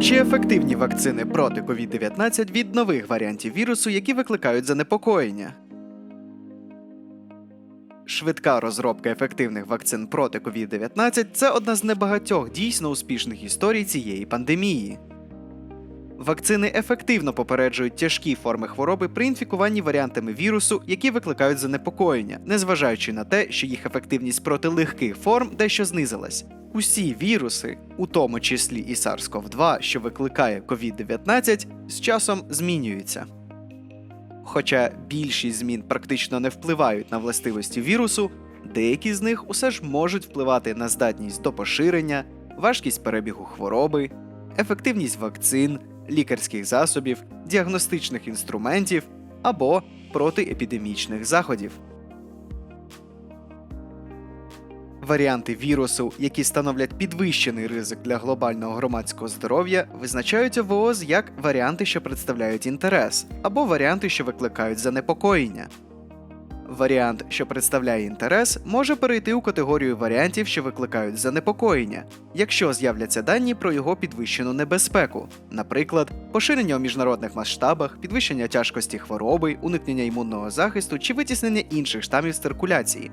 Чи ефективні вакцини проти COVID-19 від нових варіантів вірусу, які викликають занепокоєння? Швидка розробка ефективних вакцин проти COVID-19 це одна з небагатьох дійсно успішних історій цієї пандемії. Вакцини ефективно попереджують тяжкі форми хвороби при інфікуванні варіантами вірусу, які викликають занепокоєння, незважаючи на те, що їх ефективність проти легких форм дещо знизилась. Усі віруси, у тому числі і SARS-CoV-2, що викликає COVID-19, з часом змінюються. Хоча більшість змін практично не впливають на властивості вірусу, деякі з них усе ж можуть впливати на здатність до поширення, важкість перебігу хвороби, ефективність вакцин, лікарських засобів, діагностичних інструментів або протиепідемічних заходів. Варіанти вірусу, які становлять підвищений ризик для глобального громадського здоров'я, визначаються ВООЗ як варіанти, що представляють інтерес, або варіанти, що викликають занепокоєння. Варіант, що представляє інтерес, може перейти у категорію варіантів, що викликають занепокоєння, якщо з'являться дані про його підвищену небезпеку, наприклад, поширення у міжнародних масштабах, підвищення тяжкості хвороби, уникнення імунного захисту чи витіснення інших штамів з циркуляції.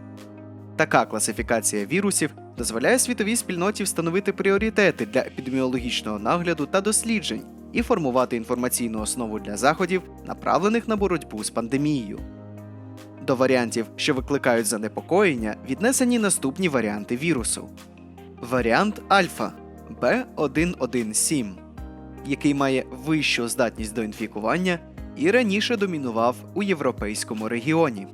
Така класифікація вірусів дозволяє світовій спільноті встановити пріоритети для епідеміологічного нагляду та досліджень і формувати інформаційну основу для заходів, направлених на боротьбу з пандемією. До варіантів, що викликають занепокоєння, віднесені наступні варіанти вірусу: варіант альфа B117, який має вищу здатність до інфікування і раніше домінував у європейському регіоні.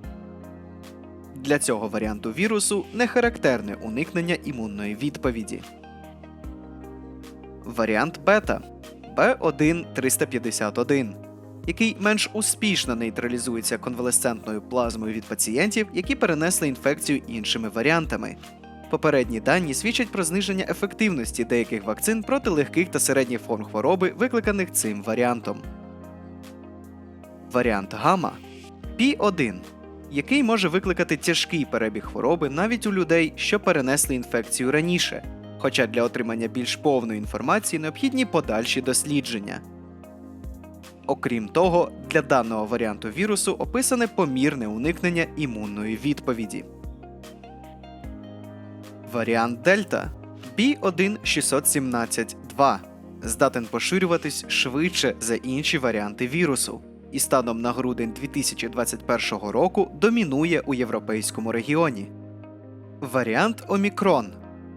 Для цього варіанту вірусу не характерне уникнення імунної відповіді. Варіант бета B1351, який менш успішно нейтралізується конвалесцентною плазмою від пацієнтів, які перенесли інфекцію іншими варіантами. Попередні дані свідчать про зниження ефективності деяких вакцин проти легких та середніх форм хвороби, викликаних цим варіантом. Варіант гамма P1 який може викликати тяжкий перебіг хвороби навіть у людей, що перенесли інфекцію раніше, хоча для отримання більш повної інформації необхідні подальші дослідження. Окрім того, для даного варіанту вірусу описане помірне уникнення імунної відповіді. Варіант Дельта B16172 здатен поширюватись швидше за інші варіанти вірусу і станом на грудень 2021 року домінує у європейському регіоні. Варіант Омікрон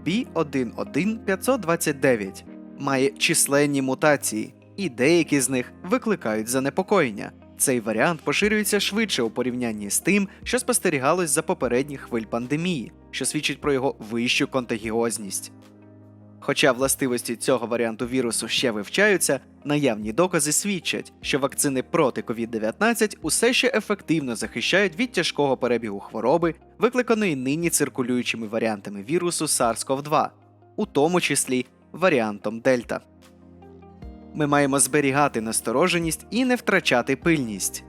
B11529 має численні мутації, і деякі з них викликають занепокоєння. Цей варіант поширюється швидше у порівнянні з тим, що спостерігалось за попередніх хвиль пандемії, що свідчить про його вищу контагіозність. Хоча властивості цього варіанту вірусу ще вивчаються, наявні докази свідчать, що вакцини проти COVID-19 усе ще ефективно захищають від тяжкого перебігу хвороби, викликаної нині циркулюючими варіантами вірусу SARS-CoV-2, у тому числі варіантом Дельта. Ми маємо зберігати настороженість і не втрачати пильність.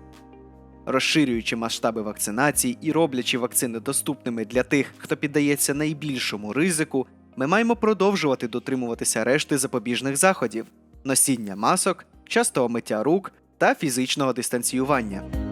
Розширюючи масштаби вакцинації і роблячи вакцини доступними для тих, хто піддається найбільшому ризику, ми маємо продовжувати дотримуватися решти запобіжних заходів, носіння масок, частого миття рук та фізичного дистанціювання.